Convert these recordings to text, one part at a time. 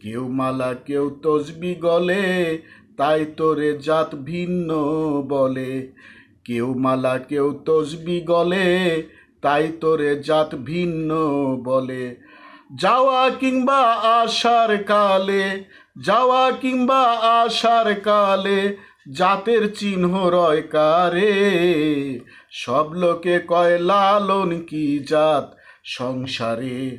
কেউ মালা, কেউ তসবি গলে, তাই তোরে জাত ভিন্ন বলে। কেউ মালা, কেউ তসবি গলে, তাই তোরে জাত ভিন্ন বলে। যাওয়া কিংবা আসার কালে, যাওয়া কিংবা আসার কালে, জাতের চিহ্ন রয় কারে। সব লোকে কয়, লালন কি জাত সংসারে?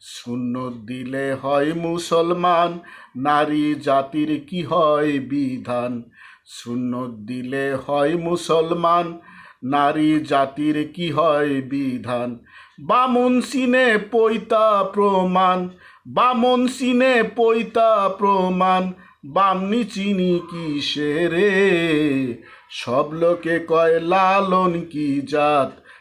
শূন্য দিলে হয় মুসলমান, নারী জাতির কি হয় বিধান? শূন্য দিলে হয় মুসলমান, নারী জাতির কি হয় বিধান? বামন সিনে পৈতা প্রমাণ, বামন সিনে পৈতা প্রমাণ, বামনি চিনি কিসেরে সব লোকে কয়, লালন কি জাত?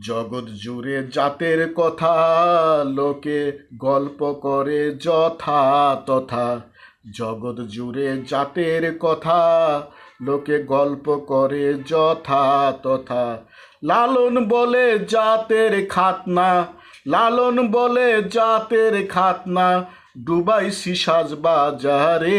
জগৎ জুড়ে জাতের কথা, লোকে গল্প করে যথা তথা। জগৎ জুড়ে জাতের কথা, লোকে গল্প করে যথা তথা। লালন বলে জাতের খাতনা, লালন বলে জাতের খাতনা ডুবাই সিসাজ বাজারে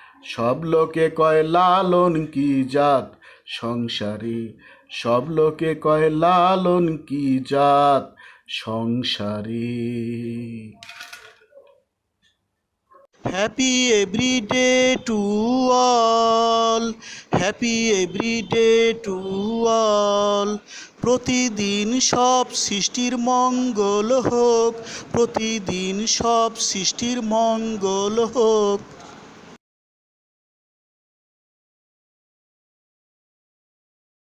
সব লোকে কয়, লালন কি জাত সংসারে? সব লোকে কয়, লালন কি জাত সংসারে? Happy everyday to all happy everyday to all প্রতিদিন সব সৃষ্টির মঙ্গল হোক, প্রতিদিন সব সৃষ্টির মঙ্গল হোক।